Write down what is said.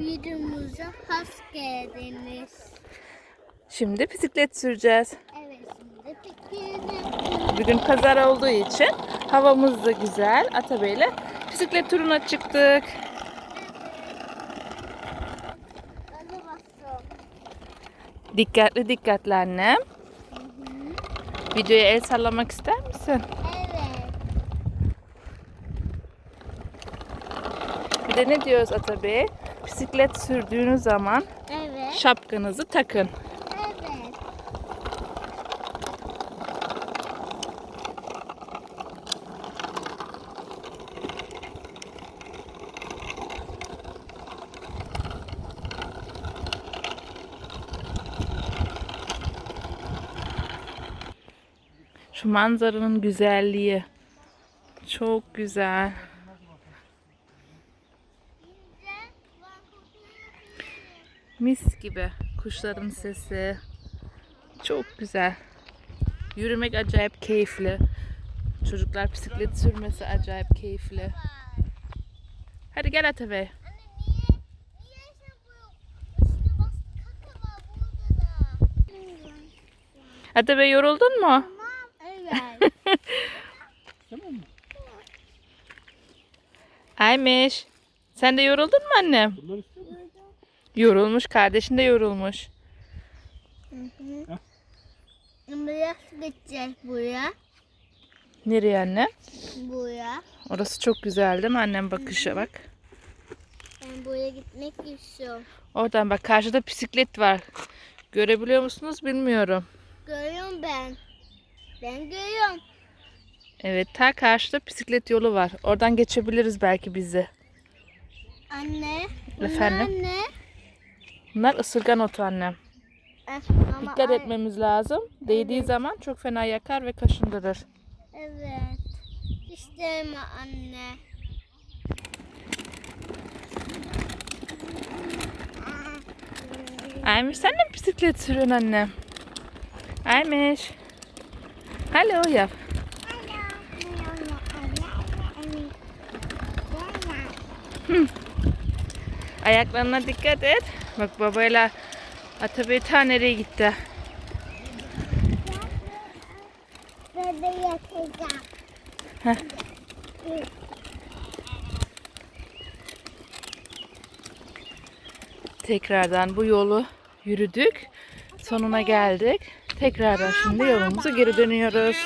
videomuza hoş geldiniz. Şimdi bisiklet süreceğiz. Evet şimdi pikniğe Bugün pazar olduğu için havamız da güzel. Atabey'le bisiklet turuna çıktık. Dikkatli dikkatli annem. Videoya el sallamak ister misin? Evet. Bir de ne diyoruz Atabey? Bisiklet sürdüğünüz zaman Evet. şapkanızı takın. Evet. Şu manzaranın güzelliği. Çok güzel. Mis gibi. Kuşların sesi. Çok güzel. Yürümek acayip keyifli. Çocuklar bisiklet sürmesi acayip keyifli. Hadi gel Atabey. Atabey yoruldun mu? Evet. Aymiş. Sen de yoruldun mu annem? Yorulmuş. Kardeşin de yorulmuş. Biraz gideceğiz buraya. Nereye anne? Buraya. Orası çok güzel değil mi annem bakışa bak. Ben buraya gitmek istiyorum. Oradan bak karşıda bisiklet var. Görebiliyor musunuz bilmiyorum. Görüyorum ben. Ben görüyorum. Evet ta karşıda bisiklet yolu var. Oradan geçebiliriz belki bizi. Anne. Efendim? bunlar ne? Bunlar ısırgan otu annem. Ama Dikkat etmemiz lazım. Değdiği zaman çok fena yakar ve kaşındırır. Evet. İsteme anne. Aymış sen de mi bisiklet sürüyorsun annem? Aymış. Hello yap. Ayaklarına dikkat et. Bak babayla Atabey ta nereye gitti. De yatacağım. Heh. Tekrardan bu yolu yürüdük. Sonuna geldik. Tekrardan şimdi yolumuza geri dönüyoruz.